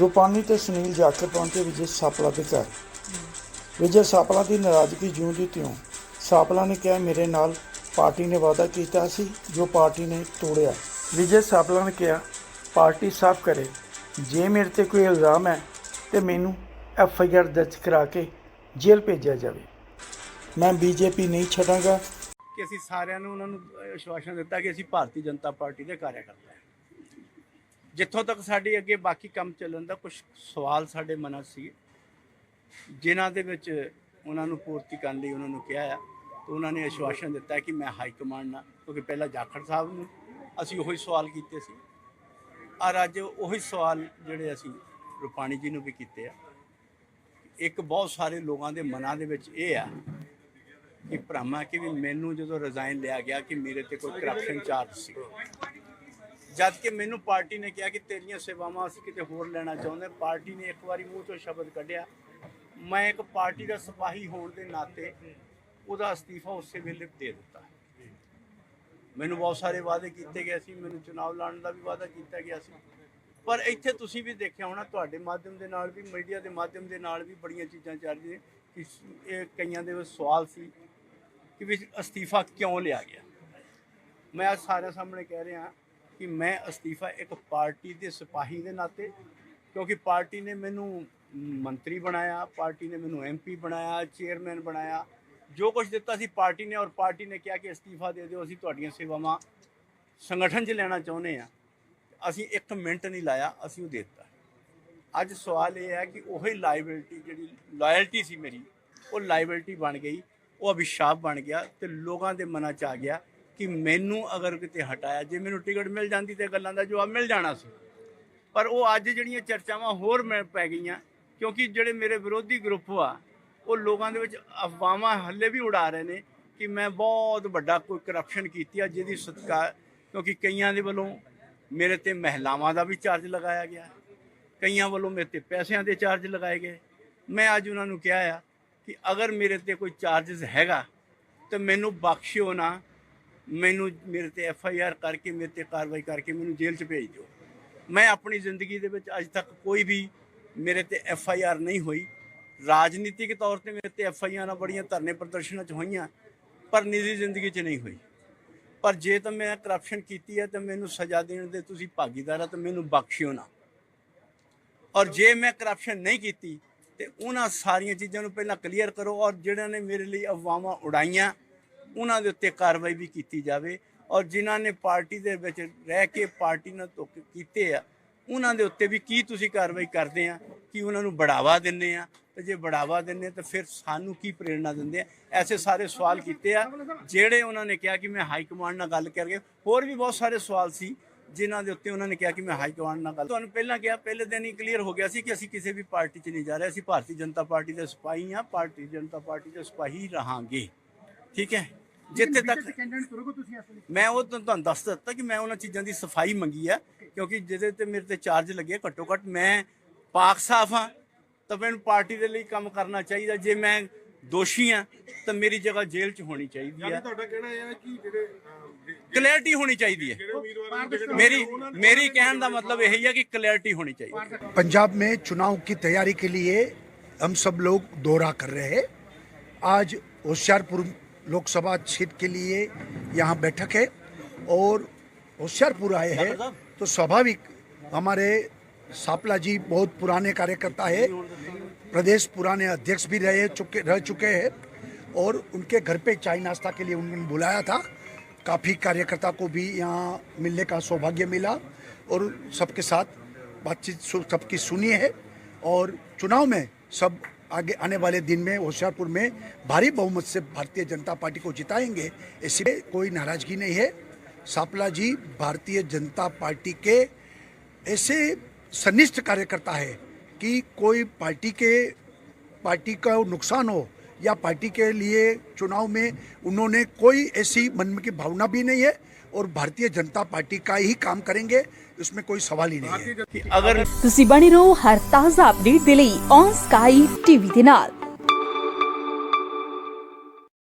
ਰੂਪਾਨੀ ਤੇ ਸੁਨੀਲ ਜਾਖੜ ਪਹੁੰਚੇ ਵਿਜੇ ਸਾਪਲਾ ਦੇ ਘਰ। ਵਿਜੇ ਸਾਪਲਾ ਦੀ ਨਾਰਾਜ਼ਗੀ ਜਿਉਂ ਦੀ ਤਿਉਂ। ਸਾਪਲਾ ਨੇ ਕਿਹਾ, ਮੇਰੇ ਨਾਲ ਪਾਰਟੀ ਨੇ ਵਾਅਦਾ ਕੀਤਾ ਸੀ, ਜੋ ਪਾਰਟੀ ਨੇ ਤੋੜਿਆ। ਵਿਜੇ ਸਾਪਲਾ ਨੇ ਕਿਹਾ, ਪਾਰਟੀ ਸਾਫ਼ ਕਰੇ। ਜੇ ਮੇਰੇ ਤੇ ਕੋਈ ਇਲਜ਼ਾਮ ਹੈ, ਤੇ ਮੈਨੂੰ ਐਫ ਆਈ ਆਰ ਦਰਜ ਕਰਾ ਕੇ ਜੇਲ੍ਹ ਭੇਜਿਆ ਜਾਵੇ। ਮੈਂ ਬੀਜੇਪੀ ਨਹੀਂ ਛੱਡਾਂਗਾ। ਕਿ ਅਸੀਂ ਸਾਰਿਆਂ ਨੂੰ ਉਹਨਾਂ ਨੂੰ ਅਸ਼ਵਾਸਨ ਦਿੱਤਾ ਕਿ ਅਸੀਂ ਭਾਰਤੀ ਜਨਤਾ ਪਾਰਟੀ ਦੇ ਕਾਰਿਆਕਰਤਾ ਹਾਂ। ਜਿੱਥੋਂ ਤੱਕ ਸਾਡੇ ਅੱਗੇ ਬਾਕੀ ਕੰਮ ਚੱਲਣ ਦਾ ਕੁਝ ਸਵਾਲ ਸਾਡੇ ਮਨਾਂ 'ਚ ਸੀ, ਜਿਨ੍ਹਾਂ ਦੇ ਵਿੱਚ ਉਹਨਾਂ ਨੂੰ ਪੂਰਤੀ ਕਰਨ ਲਈ ਉਹਨਾਂ ਨੂੰ ਕਿਹਾ ਆ, ਤੇ ਉਹਨਾਂ ਨੇ ਵਿਸ਼ਵਾਸਨ ਦਿੱਤਾ ਕਿ ਮੈਂ ਹਾਈ ਕਮਾਂਡ ਨਾਲ, ਕਿਉਂਕਿ ਪਹਿਲਾਂ ਜਾਖੜ ਸਾਹਿਬ ਨੂੰ ਅਸੀਂ ਉਹੀ ਸਵਾਲ ਕੀਤੇ ਸੀ। ਔਰ ਅੱਜ ਉਹੀ ਸਵਾਲ ਜਿਹੜੇ ਅਸੀਂ ਰੁਪਾਣੀ ਜੀ ਨੂੰ ਵੀ ਕੀਤੇ ਆ। ਇੱਕ ਬਹੁਤ ਸਾਰੇ ਲੋਕਾਂ ਦੇ ਮਨਾਂ ਦੇ ਵਿੱਚ ਇਹ ਆ ਕਿ ਭਰਾਮਾ ਕਿ ਵੀ ਮੈਨੂੰ ਜਦੋਂ ਰਿਜ਼ਾਈਨ ਲਿਆ ਗਿਆ ਕਿ ਮੇਰੇ ਤੇ ਕੋਈ ਕਰਪਸ਼ਨ ਚਾਰਜ ਸੀ। ਜਦ ਕਿ ਮੈਨੂੰ ਪਾਰਟੀ ਨੇ ਕਿਹਾ ਕਿ ਤੇਰੀਆਂ ਸੇਵਾਵਾਂ ਅਸੀਂ ਕਿਤੇ ਹੋਰ ਲੈਣਾ ਚਾਹੁੰਦੇ ਪਾਰਟੀ ਨੇ ਇੱਕ ਵਾਰੀ ਮੂੰਹ ਤੋਂ ਸ਼ਬਦ ਕੱਢਿਆ। ਮੈਂ ਇੱਕ ਪਾਰਟੀ ਦਾ ਸਿਪਾਹੀ ਹੋਣ ਦੇ ਨਾਤੇ ਉਹਦਾ ਅਸਤੀਫਾ ਉਸੇ ਵੇਲੇ ਦੇ ਦਿੱਤਾ। ਮੈਨੂੰ ਬਹੁਤ ਸਾਰੇ ਵਾਅਦੇ ਕੀਤੇ ਗਏ ਸੀ, ਮੈਨੂੰ ਚੁਣਾਵ ਲੜਨ ਦਾ ਵੀ ਵਾਅਦਾ ਕੀਤਾ ਗਿਆ ਸੀ। ਪਰ ਇੱਥੇ ਤੁਸੀਂ ਵੀ ਦੇਖਿਆ ਹੋਣਾ, ਤੁਹਾਡੇ ਮਾਧਿਅਮ ਦੇ ਨਾਲ ਵੀ, ਮੀਡੀਆ ਦੇ ਮਾਧਿਅਮ ਦੇ ਨਾਲ ਵੀ ਬੜੀਆਂ ਚੀਜ਼ਾਂ ਚੱਲ ਰਹੀਆਂ ਕਿ ਇਹ ਕਈਆਂ ਦੇ ਵਿੱਚ ਸਵਾਲ ਸੀ ਕਿ ਵੀ ਅਸਤੀਫਾ ਕਿਉਂ ਲਿਆ ਗਿਆ। ਮੈਂ ਅੱਜ ਸਾਰਿਆਂ ਸਾਹਮਣੇ ਕਹਿ ਰਿਹਾ ਕਿ ਮੈਂ ਅਸਤੀਫਾ ਇੱਕ ਪਾਰਟੀ ਦੇ ਸਿਪਾਹੀ ਦੇ ਨਾਤੇ, ਕਿਉਂਕਿ ਪਾਰਟੀ ਨੇ ਮੈਨੂੰ ਮੰਤਰੀ ਬਣਾਇਆ, ਪਾਰਟੀ ਨੇ ਮੈਨੂੰ ਐਮਪੀ ਬਣਾਇਆ, ਚੇਅਰਮੈਨ ਬਣਾਇਆ। ਜੋ ਕੁਝ ਦਿੱਤਾ ਸੀ ਪਾਰਟੀ ਨੇ, ਔਰ ਪਾਰਟੀ ਨੇ ਕਿਹਾ ਕਿ ਅਸਤੀਫਾ ਦੇ ਦਿਓ, ਅਸੀਂ ਤੁਹਾਡੀਆਂ ਸੇਵਾਵਾਂ ਸੰਗਠਨ 'ਚ ਲੈਣਾ ਚਾਹੁੰਦੇ ਆ ਅਸੀਂ ਇੱਕ ਮਿੰਟ ਨਹੀਂ ਲਾਇਆ, ਅਸੀਂ ਉਹ ਦੇ ਦਿੱਤਾ। ਅੱਜ ਸਵਾਲ ਇਹ ਹੈ ਕਿ ਉਹੀ ਲਾਇਬਿਲਟੀ ਜਿਹੜੀ ਲਾਇਲਟੀ ਸੀ ਮੇਰੀ, ਉਹ ਲਾਇਬਿਲਟੀ ਬਣ ਗਈ, ਉਹ ਅਭਿਸ਼ਾਪ ਬਣ ਗਿਆ ਤੇ ਲੋਕਾਂ ਦੇ ਮਨਾਂ 'ਚ ਆ ਗਿਆ। ਕਿ ਮੈਨੂੰ ਅਗਰ ਕਿਤੇ ਹਟਾਇਆ, ਜੇ ਮੈਨੂੰ ਟਿਕਟ ਮਿਲ ਜਾਂਦੀ ਤੇ ਗੱਲਾਂ ਦਾ ਜਵਾਬ ਮਿਲ ਜਾਣਾ ਸੀ। ਪਰ ਉਹ ਅੱਜ ਜਿਹੜੀਆਂ ਚਰਚਾਵਾਂ ਹੋਰ ਮੈਂ ਪੈ ਗਈਆਂ, ਕਿਉਂਕਿ ਜਿਹੜੇ ਮੇਰੇ ਵਿਰੋਧੀ ਗਰੁੱਪ ਆ, ਉਹ ਲੋਕਾਂ ਦੇ ਵਿੱਚ ਅਫਵਾਹਾਂ ਹੱਲੇ ਵੀ ਉਡਾ ਰਹੇ ਨੇ ਕਿ ਮੈਂ ਬਹੁਤ ਵੱਡਾ ਕੋਈ ਕਰਪਸ਼ਨ ਕੀਤੀ ਆ, ਜਿਹਦੀ ਸਤਕਾਰ ਕਿਉਂਕਿ ਕਈਆਂ ਦੇ ਵੱਲੋਂ ਮੇਰੇ ਤੇ ਮਹਿਲਾਵਾਂ ਦਾ ਵੀ ਚਾਰਜ ਲਗਾਇਆ ਗਿਆ, ਕਈਆਂ ਵੱਲੋਂ ਮੇਰੇ ਤੇ ਪੈਸਿਆਂ ਦੇ ਚਾਰਜ ਲਗਾਏ ਗਏ। ਮੈਂ ਅੱਜ ਉਹਨਾਂ ਨੂੰ ਕਿਹਾ ਆ ਕਿ ਅਗਰ ਮੇਰੇ ਤੇ ਕੋਈ ਚਾਰजेस ਹੈਗਾ, ਤਾਂ ਮੈਨੂੰ ਬਖਸ਼ਿਓ ਨਾ ਮੈਨੂੰ ਮੇਰੇ ਤੇ ਐਫ ਆਈ ਆਰ ਕਰਕੇ, ਮੇਰੇ ਤੇ ਕਾਰਵਾਈ ਕਰਕੇ ਮੈਨੂੰ ਜੇਲ੍ਹ 'ਚ ਭੇਜ ਦਿਓ। ਮੈਂ ਆਪਣੀ ਜ਼ਿੰਦਗੀ ਦੇ ਵਿੱਚ ਅੱਜ ਤੱਕ ਕੋਈ ਵੀ ਮੇਰੇ ਤੇ ਐਫ ਆਈ ਆਰ ਨਹੀਂ ਹੋਈ। ਰਾਜਨੀਤਿਕ ਤੌਰ ਤੇ ਮੇਰੇ ਤੇ ਐਫ ਆਈ ਆਰਾਂ ਬੜੀਆਂ ਧਰਨੇ ਪ੍ਰਦਰਸ਼ਨਾਂ 'ਚ ਹੋਈਆਂ, ਪਰ ਨਿੱਜੀ ਜ਼ਿੰਦਗੀ 'ਚ ਨਹੀਂ ਹੋਈ। ਪਰ ਜੇ ਤਾਂ ਮੈਂ ਕਰਪਸ਼ਨ ਕੀਤੀ ਹੈ, ਤਾਂ ਮੈਨੂੰ ਸਜ਼ਾ ਦੇਣ ਦੇ ਤੁਸੀਂ ਭਾਗੀਦਾਰ ਆ, ਤਾਂ ਮੈਨੂੰ ਬਖਸ਼ਿਓ ਨਾ। ਔਰ ਜੇ ਮੈਂ ਕਰਪਸ਼ਨ ਨਹੀਂ ਕੀਤੀ, ਤੇ ਉਹਨਾਂ ਸਾਰੀਆਂ ਚੀਜ਼ਾਂ ਨੂੰ ਪਹਿਲਾਂ ਕਲੀਅਰ ਕਰੋ ਔਰ ਜਿਹੜਿਆਂ ਨੇ ਮੇਰੇ ਲਈ ਅਫਵਾਹਾਂ ਉਡਾਈਆਂ ਉਹਨਾਂ ਦੇ ਉੱਤੇ ਕਾਰਵਾਈ ਵੀ ਕੀਤੀ ਜਾਵੇ ਔਰ ਜਿਨ੍ਹਾਂ ਨੇ ਪਾਰਟੀ ਦੇ ਵਿੱਚ ਰਹਿ ਕੇ ਪਾਰਟੀ ਨਾਲ ਧੋਖ ਕੀਤੇ ਆ, ਉਹਨਾਂ ਦੇ ਉੱਤੇ ਵੀ ਕੀ ਤੁਸੀਂ ਕਾਰਵਾਈ ਕਰਦੇ ਆ, ਕਿ ਉਹਨਾਂ ਨੂੰ ਬੜਾਵਾ ਦਿੰਦੇ ਆ? ਤੇ ਜੇ ਬੜਾਵਾ ਦਿੰਦੇ ਤਾਂ ਫਿਰ ਸਾਨੂੰ ਕੀ ਪ੍ਰੇਰਣਾ ਦਿੰਦੇ ਆ? ਐਸੇ ਸਾਰੇ ਸਵਾਲ ਕੀਤੇ ਆ, ਜਿਹੜੇ ਉਹਨਾਂ ਨੇ ਕਿਹਾ ਕਿ ਮੈਂ ਹਾਈ ਕਮਾਂਡ ਨਾਲ ਗੱਲ ਕਰਕੇ, ਹੋਰ ਵੀ ਬਹੁਤ ਸਾਰੇ ਸਵਾਲ ਸੀ ਜਿਨ੍ਹਾਂ ਦੇ ਉੱਤੇ ਉਹਨਾਂ ਨੇ ਕਿਹਾ ਕਿ ਮੈਂ ਹਾਈ ਕਮਾਂਡ ਨਾਲ ਗੱਲ ਤੁਹਾਨੂੰ ਪਹਿਲਾਂ ਕਿਹਾ, ਪਹਿਲੇ ਦਿਨ ਹੀ ਕਲੀਅਰ ਹੋ ਗਿਆ ਸੀ ਕਿ ਅਸੀਂ ਕਿਸੇ ਵੀ ਪਾਰਟੀ 'ਚ ਨਹੀਂ ਜਾ ਰਹੇ, ਅਸੀਂ ਭਾਰਤੀ ਜਨਤਾ ਪਾਰਟੀ ਦੇ ਸਿਪਾਹੀ ਹਾਂ ਭਾਰਤੀ ਜਨਤਾ ਪਾਰਟੀ ਦੇ ਸਿਪਾਹੀ ਰਹਾਂਗੇ। ਠੀਕ ਹੈ? ਜਿੱਥੇ ਤੱਕ ਮੈਂ ਉਹ ਤਾਂ ਤੁਹਾਨੂੰ ਦੱਸ ਦਿੱਤਾ ਕਿ ਮੈਂ ਉਹਨਾਂ ਚੀਜ਼ਾਂ ਦੀ ਸਫਾਈ ਮੰਗੀ ਆ ਕਿਉਂਕਿ ਜਿਹਦੇ ਤੇ ਮੇਰੇ ਤੇ ਚਾਰਜ ਲੱਗੇ ਘੱਟੋ ਘੱਟ ਮੈਂ ਪਾਕ ਸਾਫ ਹਾਂ ਤਾਂ ਮੈਨੂੰ ਪਾਰਟੀ ਦੇ ਲਈ ਕੰਮ ਕਰਨਾ ਚਾਹੀਦਾ ਜੇ ਮੈਂ ਦੋਸ਼ੀ ਹਾਂ ਤਾਂ ਮੇਰੀ ਜਗ੍ਹਾ ਜੇਲ੍ਹ 'ਚ ਹੋਣੀ ਚਾਹੀਦੀ ਹੈ ਤੁਹਾਡਾ ਕਹਿਣਾ ਇਹ ਹੈ ਕਿ ਜਿਹੜੇ ਅਹ, ਜੇ- ਕਲੈਰਿਟੀ ਹੋਣੀ ਚਾਹੀਦੀ ਹੈ ਜਿਹੜੇ ਉਮੀਦਵਾਰਾਂ ਨੂੰ ਟਿਕਟ ਮੇਰੀ ਮੇਰੀ ਕਹਿਣ ਦਾ ਮਤਲਬ ਇਹ ਹੀ ਹੈ ਕਿ ਕਲੈਰਿਟੀ ਹੋਣੀ ਚਾਹੀਦੀ ਹੈ पंजाब में चुनाव की तैयारी के लिए हम सब लोग दौरा कर रहे हैं आज होशियारपुर लोकसभा सीट के लिए यहाँ बैठक है और होशियारपुर आए हैं। तो स्वाभाविक हमारे सापला जी बहुत पुराने कार्यकर्ता है। प्रदेश पुराने अध्यक्ष भी रहे चुके रह चुके हैं और उनके घर पे चाय नाश्ता के लिए उन्होंने बुलाया था। काफ़ी कार्यकर्ता को भी यहाँ मिलने का सौभाग्य मिला और सबके साथ बातचीत सबकी सुनी है और चुनाव में सब आगे आने वाले दिन में होशियारपुर में भारी बहुमत से भारतीय जनता पार्टी को जिताएँगे, इसलिए कोई नाराज़गी नहीं है। सापला जी भारतीय जनता पार्टी के ऐसे सनिष्ठ कार्यकर्ता है कि कोई पार्टी के, पार्टी का नुकसान हो या पार्टी के लिए चुनाव में उन्होंने कोई ऐसी मन की भावना भी नहीं है। और भारतीय जनता पार्टी का ही काम करेंगे उसमें कोई सवाल ही नहीं है ਕਿ ਅਗਰ ਤੁਸੀਂ ਬਣੇ ਰਹੋ ਹਰ ਤਾਜ਼ਾ ਅਪਡੇਟ ਦੇ ਲਈ ਔਨ ਸਕਾਈ ਟੀਵੀ ਦੇ ਨਾਲ